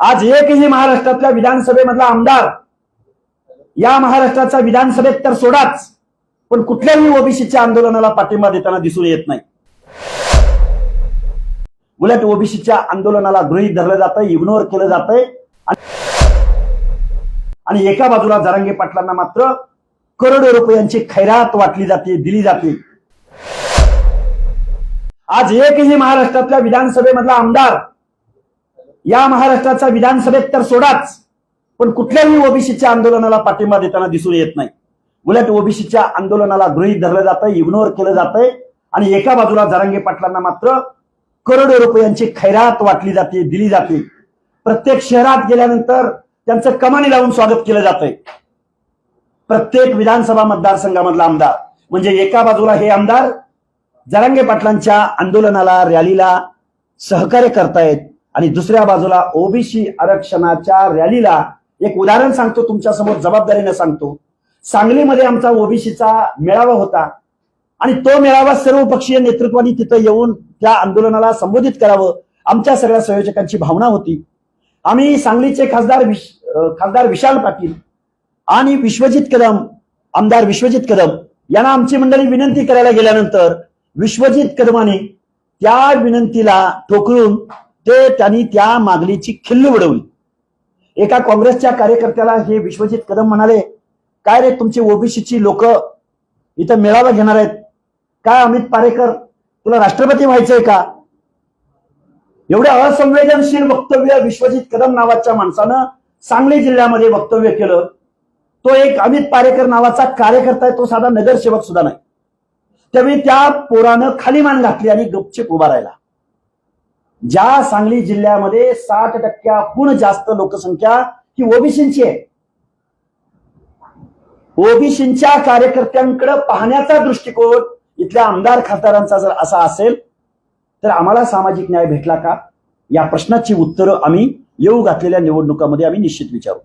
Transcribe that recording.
आज एकही महाराष्ट्रातल्या विधानसभेमधला आमदार या महाराष्ट्राच्या विधानसभेत तर सोडाच पण कुठल्याही ओबीसीच्या आंदोलनाला पाठिंबा देताना दिसून येत नाही. उलट ओबीसीच्या आंदोलनाला गृहीत धरलं जातंय इग्नोर केलं जातंय. आणि एका बाजूला जरांगे पाटलांना मात्र करोडो रुपयांची खैरात वाटली जाते दिली जाते. आज एकही महाराष्ट्रातल्या विधानसभेमधला आमदार या महाराष्ट्राचा विधानसभेत तर सोडाच पण कुठल्याही ओबीसीच्या आंदोलनाला पाठिंबा देताना दिसून येत नाही. उलट ओबीसीच्या आंदोलनाला गृहीत धरलं जातंय इग्नोर केलं जातंय आणि एका बाजूला जरांगे पाटलांना मात्र करोडो रुपयांची खैरात वाटली जाते दिली जाते. प्रत्येक शहरात गेल्यानंतर त्यांचं कमानी लावून स्वागत केलं जातंय. प्रत्येक विधानसभा मतदारसंघामधला आमदार म्हणजे एका बाजूला हे आमदार जरांगे पाटलांच्या आंदोलनाला रॅलीला सहकार्य करतायत आणि दुसऱ्या बाजूला ओबीसी आरक्षणाच्या रॅलीला एक उदाहरण सांगतो तुमच्यासमोर जबाबदारीने सांगतो. सांगलीमध्ये आमचा ओबीसीचा मेळावा होता आणि तो मेळावा सर्वपक्षीय नेतृत्वाने तिथं येऊन त्या आंदोलनाला संबोधित करावं आमच्या सगळ्या संयोजकांची भावना होती. आम्ही सांगलीचे खासदार विश खासदार विशाल पाटील आणि विश्वजित कदम आमदार विश्वजित कदम यांना आमची मंडळी विनंती करायला गेल्यानंतर विश्वजित कदमाने त्या विनंतीला ठोकरून ते त्यांनी त्या मागणीची खिल्ल उडवली. एका काँग्रेसच्या कार्यकर्त्याला हे विश्वजित कदम म्हणाले काय रे तुमची ओबीसीची लोक इथं मेळावा घेणार आहेत? काय अमित पारेकर तुला राष्ट्रपती व्हायचंय का? एवढ्या असंवेदनशील वक्तव्य विश्वजित कदम नावाच्या माणसानं सांगली जिल्ह्यामध्ये वक्तव्य केलं. तो एक अमित पारेकर नावाचा कार्यकर्ता आहे तो साधा नगरसेवक सुद्धा नाही. त्यावेळी त्या पोरानं खाली मान घातली आणि गपचिप उभा राहिला. ज्या सांगली जिल्ह्यामध्ये साठ टक्क्याहून जास्त लोकसंख्या ही ओबीसींची आहे. ओबीसींच्या कार्यकर्त्यांकडे पाहण्याचा दृष्टिकोन इथल्या आमदार खासदारांचा जर असा असेल तर आम्हाला सामाजिक न्याय भेटला का? या प्रश्नाची उत्तरं आम्ही येऊ घातलेल्या निवडणुकामध्ये आम्ही निश्चित विचारू.